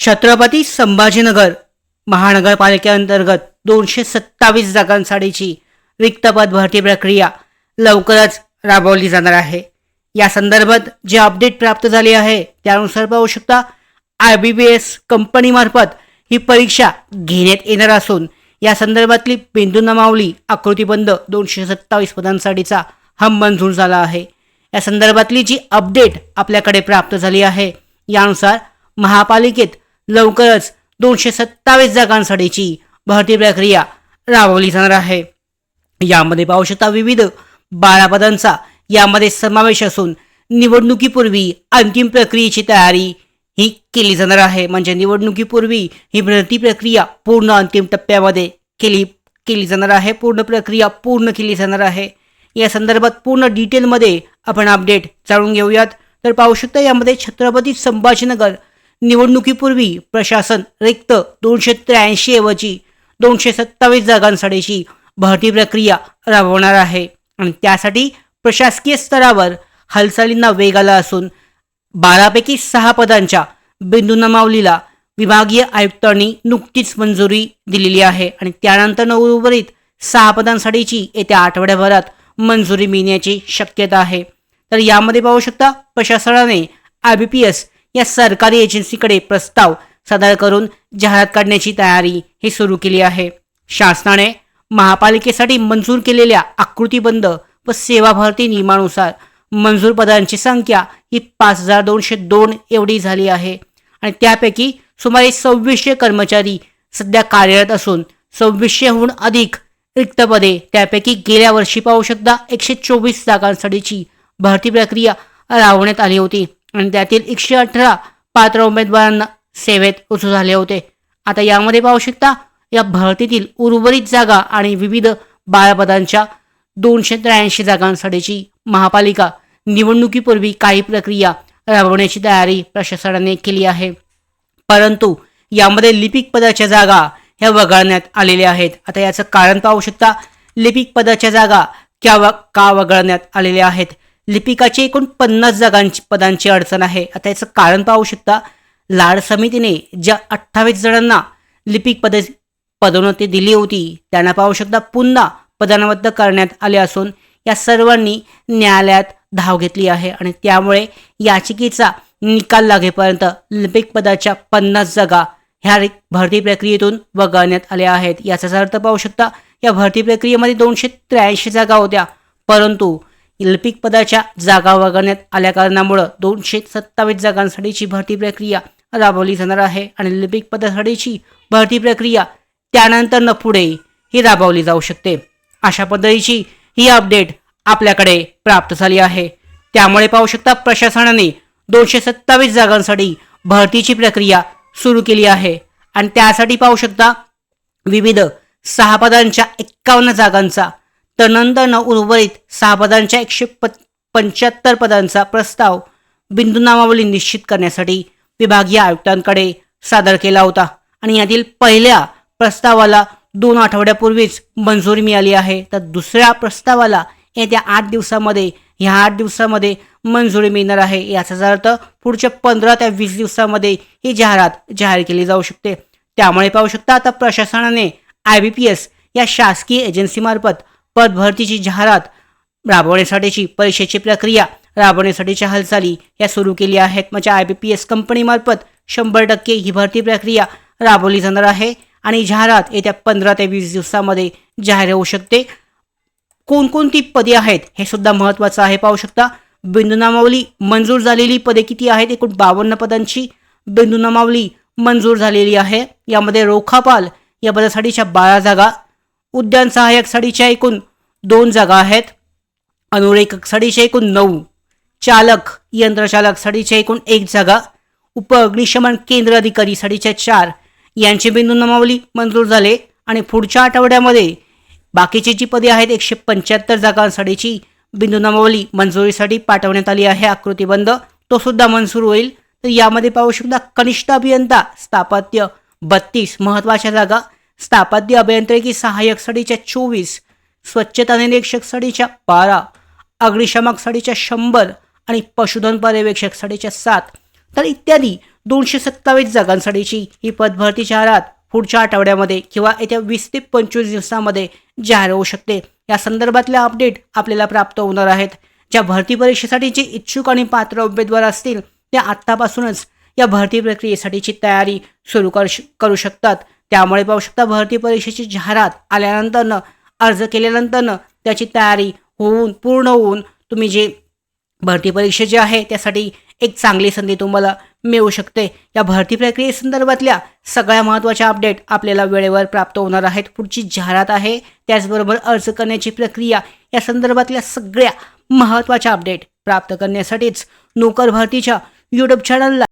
छत्रपती संभाजीनगर महानगरपालिकेअंतर्गत दोनशे सत्तावीस जागांसाठीची रिक्त पद भरती प्रक्रिया लवकरच राबवली जाणार आहे. या संदर्भात जे अपडेट प्राप्त झाले आहे त्यानुसार पाहू शकता आय बी बी एस कंपनीमार्फत ही परीक्षा घेण्यात येणार असून या संदर्भातली बिंदू नमावली आकृतीबंद दोनशे सत्तावीस पदांसाठीचा हम मंजूर झाला आहे. या संदर्भातली जी अपडेट आपल्याकडे प्राप्त झाली आहे यानुसार महापालिकेत लवकरच दोनशे सत्तावीस जागांसाठीची भरती प्रक्रिया राबवली जाणार आहे. यामध्ये पाहू शकता विविध बारा पदांचा यामध्ये समावेश असून निवडणुकीपूर्वी अंतिम प्रक्रियेची तयारी ही केली जाणार आहे. म्हणजे निवडणुकीपूर्वी ही भरती प्रक्रिया पूर्ण अंतिम टप्प्यामध्ये केली केली जाणार आहे. पूर्ण प्रक्रिया पूर्ण केली जाणार आहे. या संदर्भात पूर्ण डिटेलमध्ये आपण अपडेट जाणून घेऊयात. तर पाहू शकता यामध्ये छत्रपती संभाजीनगर निवडणुकीपूर्वी प्रशासन रिक्त दोनशे त्र्याऐंशी ऐवजी दोनशे सत्तावीस जागांसाठीची भरती प्रक्रिया राबवणार आहे. आणि त्यासाठी प्रशासकीय स्तरावर हालचालींना वेग आला असून बारापैकी सहा पदांच्या बिंदू नमावलीला विभागीय आयुक्तांनी नुकतीच मंजुरी दिलेली आहे. आणि त्यानंतर उर्वरित सहा पदांसाठीची येत्या आठवड्याभरात मंजुरी मिळण्याची शक्यता आहे. तर यामध्ये पाहू शकता प्रशासनाने आय बी पी एस या सरकारी एजन्सीकडे प्रस्ताव सादर करून जाहिरात काढण्याची तयारी ही सुरू केली आहे. शासनाने महापालिकेसाठी मंजूर केलेल्या आकृतीबंद व सेवा भरती नियमानुसार मंजूर पदांची संख्या ही पाच हजार दोनशे दोन एवढी झाली आहे आणि त्यापैकी सुमारे सव्वीसशे कर्मचारी सध्या कार्यरत असून सव्वीसशेहून अधिक रिक्त पदे त्यापैकी गेल्या वर्षी पाहू शकता एकशे चोवीस जागांसाठीची भरती प्रक्रिया राबवण्यात आली होती. आणि त्यातील एकशे अठरा पात्र उमेदवारांना सेवेत रुजू झाले होते. आता यामध्ये पाहू शकता या भरतीतील उर्वरित जागा आणि विविध बाळपदांच्या दोनशे त्र्याऐंशी जागांसाठीची महापालिका निवडणुकीपूर्वी काही प्रक्रिया राबवण्याची तयारी प्रशासनाने केली आहे. परंतु यामध्ये लिपिक पदाच्या जागा ह्या वगळण्यात आलेल्या आहेत. आता याचं कारण पाहू शकता लिपिक पदाच्या जागा क्या व का वगळण्यात आलेल्या आहेत? लिपिकाची एकूण पन्नास जागांची पदांची अडचण आहे. आता याचं कारण पाहू शकता लाड समितीने ज्या अठ्ठावीस जणांना लिपिक पद पदोन्नती दिली होती त्यांना पाहू शकता पुन्हा पदांबद्ध करण्यात आले असून या सर्वांनी न्यायालयात धाव घेतली आहे आणि त्यामुळे याचिकेचा निकाल लागेपर्यंत लिपिक पदाच्या पन्नास जागा ह्या भरती प्रक्रियेतून वगळण्यात आल्या आहेत. याचाच अर्थ पाहू शकता या भरती प्रक्रियेमध्ये दोनशे त्र्याऐंशी जागा होत्या परंतु लिपिक पदाच्या जागा वगळण्यात आल्या कारणामुळं दोनशे सत्तावीस जागांसाठीची भरती प्रक्रिया राबवली जाणार आहे आणि लिपिक पदासाठीची भरती प्रक्रिया त्यानंतर न पुढे ही राबवली जाऊ शकते. अशा पद्धतीची ही अपडेट आपल्याकडे प्राप्त झाली आहे. त्यामुळे पाहू शकता प्रशासनाने दोनशे सत्तावीस जागांसाठी भरतीची प्रक्रिया सुरू केली आहे. आणि त्यासाठी पाहू शकता विविध सहा पदांच्या एक्कावन्न जागांचा तर नंतर उर्वरित सहा पदांच्या एकशे प पंच्याहत्तर पदांचा प्रस्ताव बिंदू नामावली निश्चित करण्यासाठी विभागीय आयुक्तांकडे सादर केला होता. आणि यातील पहिल्या प्रस्तावाला दोन आठवड्यापूर्वीच मंजुरी मिळाली आहे. तर दुसऱ्या प्रस्तावाला येत्या आठ दिवसामध्ये ह्या आठ दिवसामध्ये मंजुरी मिळणार आहे. याचाच अर्थ पुढच्या पंधरा ते वीस दिवसामध्ये ही जाहिरात जाहीर केली जाऊ शकते. त्यामुळे पाहू शकता आता प्रशासनाने आय बी पी एस या शासकीय एजन्सीमार्फत पद भरतीची जाहिरात राबवण्यासाठीची परीक्षेची प्रक्रिया राबवण्यासाठीच्या हालचाली या सुरू केल्या आहेत. म्हणजे आय बी पी एस कंपनीमार्फत शंभर टक्के ही भरती प्रक्रिया राबवली जाणार आहे आणि जाहिरात येत्या पंधरा ते वीस दिवसामध्ये जाहीर होऊ शकते. कोणकोणती पदे आहेत हे सुद्धा महत्त्वाचं आहे पाहू शकता. बिंदुनामावली मंजूर झालेली पदे किती आहेत? एकूण बावन्न पदांची बिंदुनामावली मंजूर झालेली आहे. यामध्ये रोखापाल या पदासाठीच्या बारा जागा उद्यान सहाय्यक सडीच्या एकूण दोन जागा आहेत. अनुरेखकसाठीच्या एकूण नऊ. चालक यंत्रचालक यंत्रचालकसाठीच्या एकूण एक जागा. उप अग्निशमन केंद्र अधिकारी सडीच्या चार. यांची बिंदू नमावली मंजूर झाले आणि पुढच्या आठवड्यामध्ये बाकीची जी पदे आहेत एकशे पंच्याहत्तर जागांसाठीची बिंदू नमावली मंजुरीसाठी पाठवण्यात आली आहे आकृतीबंध तो सुद्धा मंजूर होईल. तर यामध्ये पाहू शकता कनिष्ठ अभियंता स्थापत्य बत्तीस महत्त्वाच्या जागा. स्थापत्य अभियांत्रिकी सहाय्यक साडीच्या चोवीस स्वच्छता निरीक्षक साडीच्या बारा अग्निशामकसाठीच्या शंभर आणि पशुधन पर्यवेक्षक साडीच्या सात. तर इत्यादी दोनशे सत्तावीस जागांसाठीची ही पदभरती जाहिरात पुढच्या आठवड्यामध्ये किंवा येत्या वीस ते पंचवीस दिवसामध्ये जाहीर होऊ शकते. या संदर्भातल्या अपडेट आपल्याला प्राप्त होणार आहेत. ज्या भरती परीक्षेसाठी जे इच्छुक आणि पात्र उमेदवार असतील ते आत्तापासूनच या भरती प्रक्रियेसाठीची तयारी सुरू कर करू शकतात. त्यामुळे पाहू शकता भरती परीक्षेची जाहिरात आल्यानंतरनं अर्ज केल्यानंतरनं त्याची तयारी होऊन पूर्ण होऊन तुम्ही जे भरती परीक्षा जी आहे त्यासाठी एक चांगली संधी तुम्हाला मिळू शकते. या भरती प्रक्रियेसंदर्भातल्या सगळ्या महत्त्वाच्या अपडेट आपल्याला वेळेवर प्राप्त होणार आहेत. पुढची जाहिरात आहे त्याचबरोबर अर्ज करण्याची प्रक्रिया या संदर्भातल्या सगळ्या महत्त्वाच्या अपडेट प्राप्त करण्यासाठीच नोकर भरतीच्या यूट्यूब चॅनलला